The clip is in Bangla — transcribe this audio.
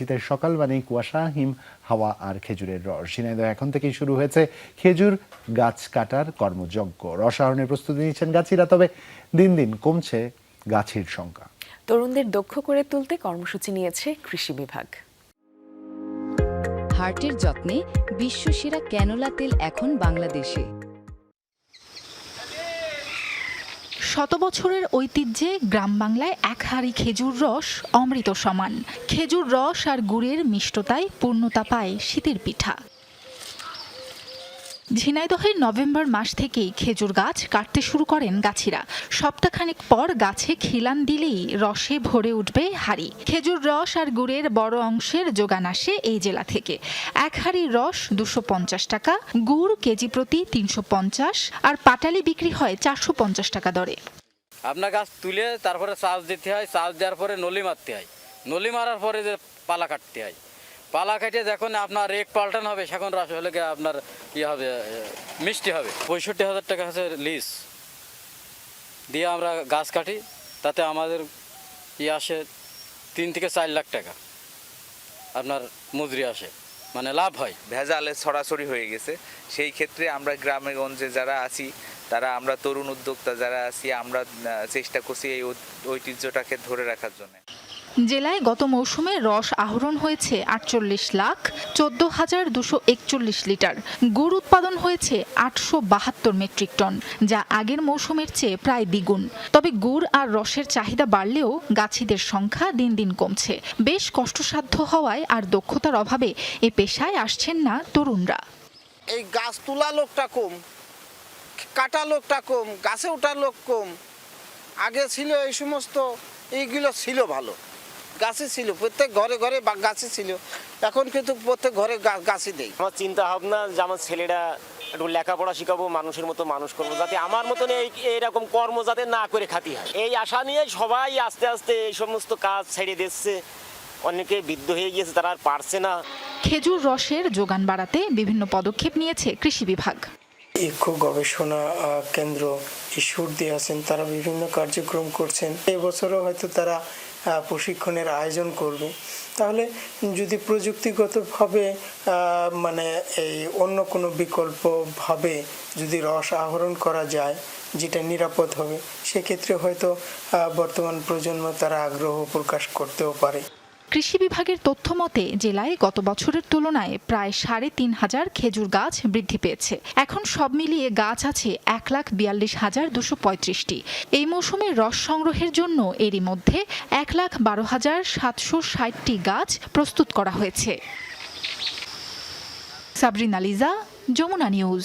শীতের সকাল মানেই কুয়াশা হিম হাওয়া আর খেজুরের রস। ঝিনাইদহ এখন থেকেই শুরু হয়েছে খেজুর গাছ কাটার কর্মযজ্ঞ। রস আহরণের প্রস্তুতি নিচ্ছেন গাছিরা তবে দিন দিন কমছে গাছের সংখ্যা। তরুণদের দক্ষ করে তুলতে কর্মসূচি নিয়েছে কৃষি বিভাগ। হার্টের যত্নে বিশ্বসেরা ক্যানোলা তেল এখন বাংলাদেশে। শত বছরের ঐতিহ্যে গ্রাম বাংলায় এক হাড়ি খেজুর রস অমৃত সমান। খেজুর রস আর গুড়ের মিষ্টতায় পূর্ণতা পায় শীতের পিঠা। ঝিনাইদহের নভেম্বর মাস থেকেই খেজুর গাছ কাটতে শুরু করেন গাছিরা। সপ্তাহখানেক পর গাছে খিলান দিলেই রসে ভরে উঠবে হাড়ি। খেজুর রস আর গুড়ের বড় অংশের যোগান আসে এই জেলা থেকে। এক হাড়ি রস দুশো পঞ্চাশ টাকা, গুড় কেজি প্রতি তিনশো পঞ্চাশ আর পাটালি বিক্রি হয় চারশো পঞ্চাশ টাকা দরে। আপনার গাছ তুলে তারপরে চাষ দিতে হয়, চাষ দেওয়ার পরে নলি মারতে হয়। নলি মারার পরে যে পালা কাটতে হয়। পালা কেটে যখন আপনার রেক পাল্টানো হবে, সেখন গিয়ে আপনার ইয়ে হবে মিষ্টি হবে। পঁয়ষট্টি হাজার টাকা হচ্ছে লিজ দিয়ে আমরা গাছ কাটি, তাতে আমাদের ইয়ে আসে তিন থেকে চার লাখ টাকা। আপনার মজুরি আসে মানে লাভ হয়। ভেজালে ছড়াছড়ি হয়ে গেছে। সেই ক্ষেত্রে আমরা গ্রামে গঞ্জে যারা আছি, তারা আমরা তরুণ উদ্যোক্তা যারা আছি, আমরা চেষ্টা করছি এই ঐতিহ্যটাকে ধরে রাখার জন্য। জেলায় গত মৌসুমে রস আহরণ হয়েছে আটচল্লিশ লাখ চোদ্দ হাজার দুশো একচল্লিশ লিটার। গুড় উৎপাদন হয়েছে আটশো বাহাত্তর মেট্রিক টন, যা আগের মৌসুমের চেয়ে প্রায় দ্বিগুণ। তবে গুড় আর রসের চাহিদা বাড়লেও গাছিদের সংখ্যা দিন দিন কমছে। বেশ কষ্টসাধ্য হওয়ায় আর দক্ষতার অভাবে এ পেশায় আসছেন না তরুণরা। এই গাছ তোলা লোকটা কম, কাটা লোকটা কম, গাছে ওঠার লোক কম। আগে ছিল এই সমস্ত, এইগুলো ছিল ভালো। গাছে ছিল প্রত্যেক ঘরে ঘরে বা- গাছে ছিল। এখন কিন্তু প্রত্যেক ঘরে গাছই নেই। আমার চিন্তা ভাবনা যে আমার ছেলেরা একটু লেখাপড়া শিখাবো মানুষের মতো মানুষ করব যাতে আমার মতন এই এইরকম কর্ম যাতে না করে খাতি হয়। এই আশা নিয়ে সবাই আস্তে আস্তে এই সমস্ত কাজ ছেড়ে দিচ্ছে। অনেকে বৃদ্ধ হয়ে গিয়েছে তারা আর পারছে না। খেজুর রসের যোগান বাড়াতে বিভিন্ন পদক্ষেপ নিয়েছে কৃষি বিভাগ। ইকো গবেষণা কেন্দ্র ঈশ্বর দিয়ে আছেন তারা বিভিন্ন কার্যক্রম করছেন। এবছরও হয়তো তারা প্রশিক্ষণের আয়োজন করবে। তাহলে যদি প্রযুক্তিগতভাবে মানে এই অন্য কোনো বিকল্পভাবে যদি রস আহরণ করা যায়, যেটা নিরাপদ হবে, সেক্ষেত্রে হয়তো বর্তমান প্রজন্ম তারা আগ্রহ প্রকাশ করতেও পারে। কৃষি বিভাগের তথ্য মতে, জেলায় গত বছরের তুলনায় প্রায় সাড়ে তিন হাজার খেজুর গাছ বৃদ্ধি পেয়েছে। এখন সব মিলিয়ে গাছ আছে এক লাখ বিয়াল্লিশ হাজার দুশো পঁয়ত্রিশটি। এই মৌসুমে রস সংগ্রহের জন্য এরই মধ্যে এক লাখ বারো হাজার সাতশো ষাটটি গাছ প্রস্তুত করা হয়েছে। সাবরিনা লিজা, যমুনা নিউজ।